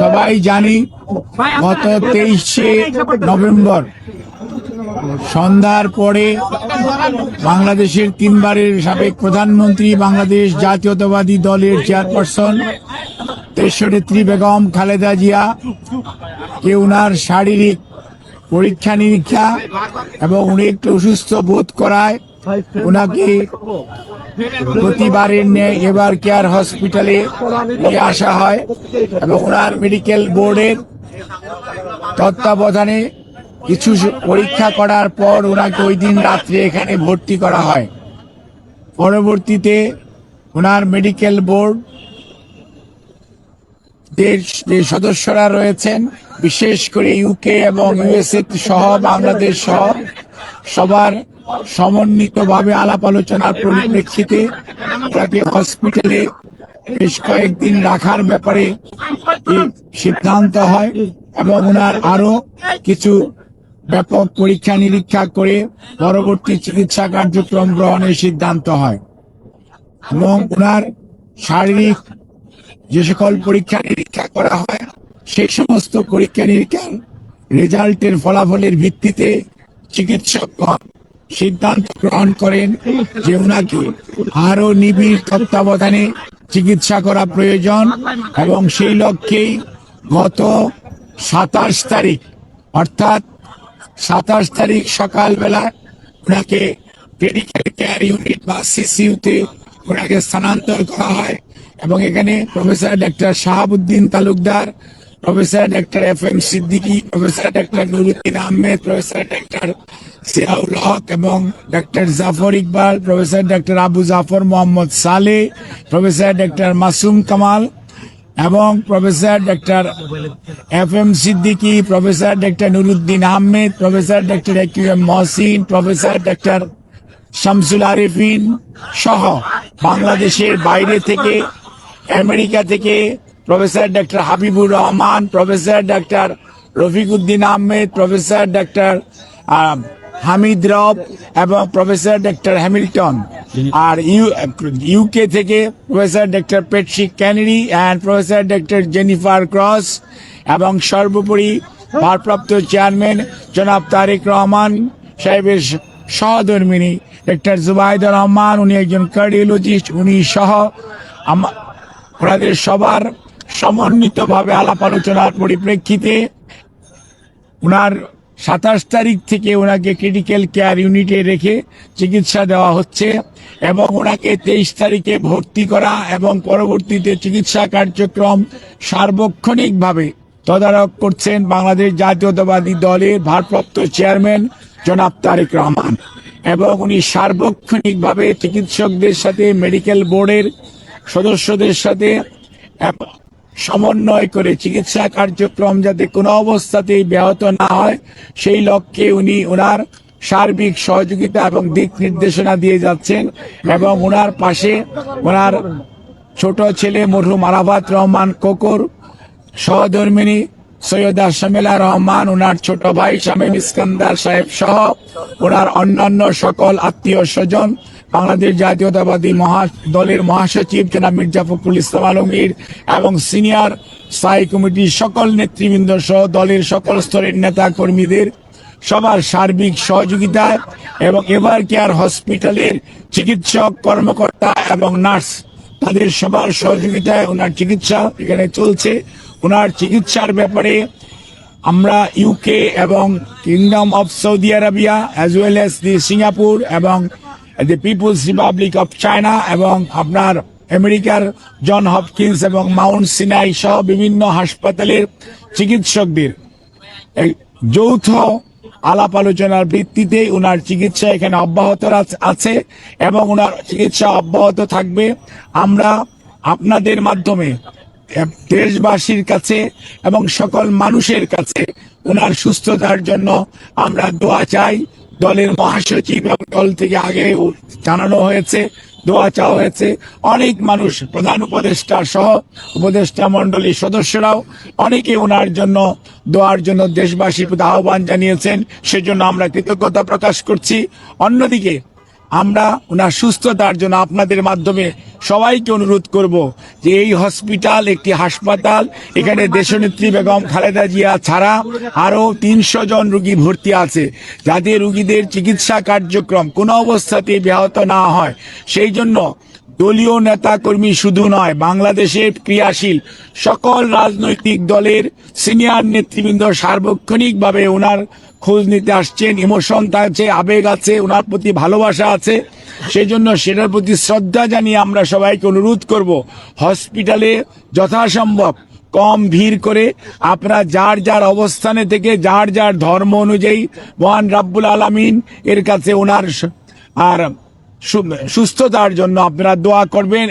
সবাই জানি গত তেইশে নভেম্বর, সন্ধ্যার পরে বাংলাদেশের তিনবারের সাবেক প্রধানমন্ত্রী, বাংলাদেশ জাতীয়তাবাদী দলের চেয়ারপারসন তেশ্বরেত্রী বেগম খালেদা জিয়া, কে উনার শারীরিক পরীক্ষা নিরীক্ষা এবং উনি একটু অসুস্থ বোধ করায় ওনাকে প্রতিবারের ন্যায় এবার কেয়ার হসপিটালে নিয়ে আসা হয় এবং ওনার মেডিকেল বোর্ডের তত্ত্বাবধানে কিছু পরীক্ষা করার পর ওনাকে ওই দিন রাত্রে এখানে ভর্তি করা হয়। পরবর্তীতে ওনার মেডিকেল বোর্ড যে সদস্যরা রয়েছেন, বিশেষ করে ইউকে এবং ইউএসএ সহ বাংলাদেশ সহ সবার সমন্বিতভাবে আলাপ আলোচনার পরিপ্রেক্ষিতে তাকে হসপিটালে বেশ কয়েকদিন রাখার ব্যাপারে সিদ্ধান্ত হয় এবং ওনার আরও কিছু ব্যাপক পরীক্ষা নিরীক্ষা করে পরবর্তী চিকিৎসা কার্যক্রম গ্রহণের সিদ্ধান্ত হয়। এবং ওনার শারীরিক যে সকল পরীক্ষা নিরীক্ষা করা হয়, সেই সমস্ত পরীক্ষা নিরীক্ষার রেজাল্টের ফলাফলের ভিত্তিতে চিকিৎসকগণ সিদ্ধান্ত গ্রহণ করেন যে ওনাকে আরও নিবিড় তত্ত্বাবধানে চিকিৎসা করা প্রয়োজন এবং সেই লক্ষ্যেই গত সাতাশ তারিখ, অর্থাৎ সাতাশ তারিখ সকালবেলা ওনাকে মেডিকেল কেয়ার ইউনিট বা সিসিউতে ওনাকে স্থানান্তর করা হয় এবং এখানে professor doctor Shahabuddin Talukdar professor doctor F M Siddiqui, professor doctor Nuruddin Ahmed, professor doctor Ziaul Haque এবং doctor Zafar Iqbal, professor doctor Abu Zafar Mohammad Saleh professor doctor Masum Kamal এবং professor doctor F M Siddiqui, professor doctor Nuruddin Ahmed, professor doctor AQ M Mohsin, professor doctor Shamsul Arefin সহ বাংলাদেশের বাইরে থেকে, আমেরিকা থেকে professor doctor Habibur Rahman professor ডাক্তার Rafiquddin Ahmed professor doctor Hamid Rab এবং professor doctor Hamilton আর ইউ ইউকে থেকে প্রফেসর ডাক্তার Patrick Kennedy and professor doctor Jennifer Cross এবং সর্বোপরি ভারপ্রাপ্ত চেয়ারম্যান জনাব তারেক রহমান সাহেবের সহধর্মিনী ডাক্তার জুবাইদুর রহমান উনি একজন কার্ডিওলজিস্ট উনি সহ আমা- ওনাদের সবার সমন্বিতভাবে আলাপ আলোচনার পরিপ্রেক্ষিতে ওনার সাতাশ তারিখ থেকে ওনাকে ক্রিটিক্যাল কেয়ার ইউনিটে রেখে চিকিৎসা দেওয়া হচ্ছে এবং ওনাকে তেইশ তারিখে ভর্তি করা এবং পরবর্তীতে চিকিৎসা কার্যক্রম সার্বক্ষণিকভাবে তদারক করছেন বাংলাদেশ জাতীয়তাবাদী দলের ভারপ্রাপ্ত চেয়ারম্যান জনাব তারেক রহমান এবং উনি সার্বক্ষণিকভাবে চিকিৎসকদের সাথে মেডিকেল বোর্ডের সদস্যদের সাথে সমন্বয় করে চিকিৎসা কার্যক্রম যাতে কোনো অবস্থাতেই ব্যাহত না হয়, সেই লক্ষ্যে উনি ওনার সার্বিক সহযোগিতা এবং দিক নির্দেশনা দিয়ে যাচ্ছেন এবং ওনার পাশে ওনার ছোট ছেলে মরহুম আরাফাত রহমান কোকর সহধর্মিনী সৈয়দা শামিলা রহমান, ওনার ছোট ভাই শামীম ইস্কান্দার সাহেব সহ ওনার অন্যান্য সকল আত্মীয় স্বজন বাংলাদেশ জাতীয়তাবাদী মহা দলের মহাসচিব জনাব মির্জা ফখরুল ইসলাম আলমগীর এবং সিনিয়র স্থায়ী কমিটির সকল নেতৃবৃন্দ সহ দলের সকল স্তরের নেতা কর্মীদের সবার সার্বিক সহযোগিতায় এবং এবার কেয়ার হসপিটালের চিকিৎসক কর্মকর্তা এবং নার্স তাদের সবার সহযোগিতায় ওনার চিকিৎসা এখানে চলছে। ওনার চিকিৎসার ব্যাপারে আমরা ইউকে এবং kingdom of Saudi Arabia as well as the Singapore এবং the people's republic of China এবং আপনার আমেরিকার জন হপকিন্স এবং মাউন্ট সিনাই সহ বিভিন্ন হাসপাতালের চিকিৎসকদের যৌথ আলাপ আলোচনার ভিত্তিতে ওনার চিকিৎসা এখানে অব্যাহত আছ- এবং ওনার চিকিৎসা অব্যাহত থাকবে। আমরা আপনাদের মাধ্যমে দেশবাসীর কাছে এবং সকল মানুষের কাছে ওনার সুস্থতার জন্য আমরা দোয়া চাই। দলের মহাসচিব এবং দল থেকে আগে জানানো হয়েছে, দোয়া চাওয়া হয়েছে। অনেক মানুষ, প্রধান উপদেষ্টা সহ উপদেষ্টা মন্ডলীর সদস্যরাও অনেকে ওনার জন্য, দোয়ার জন্য দেশবাসীর আহ্বান জানিয়েছেন। সেজন্য আমরা কৃতজ্ঞতা প্রকাশ করছি। অন্যদিকে আমরা ওনার সুস্থতার জন্য আপনাদের মাধ্যমে সবাইকে অনুরোধ করব যে এই হসপিটাল, একটি হাসপাতাল, এখানে দেশনেত্রী বেগম খালেদা জিয়া ছাড়া আরও তিনশো জন রুগী ভর্তি আছে, যাতে রুগীদের চিকিৎসা কার্যক্রম কোনো অবস্থাতেই ব্যাহত না হয়। সেই জন্য দলীয় নেতা কর্মী শুধু নয়, বাংলাদেশের ক্রিয়াশীল সকল রাজনৈতিক দলের সিনিয়র নেতৃবৃন্দ সার্বক্ষণিকভাবে ওনার খোঁজ নিতে আসছেন, ইমোশন আছে, আবেগ আছে ওনার প্রতি ভালোবাসা আছে। সেই জন্য সেটার প্রতি শ্রদ্ধা জানিয়ে আমরা সবাইকে অনুরোধ করব, হসপিটালে যথাসম্ভব কম ভিড় করে আপনারা যার যার অবস্থানে থেকে যার যার ধর্ম অনুযায়ী মহান রাব্বুল আলামিন এর কাছে ওনার আর সুস্থতার জন্য আপনারা দোয়া করবেন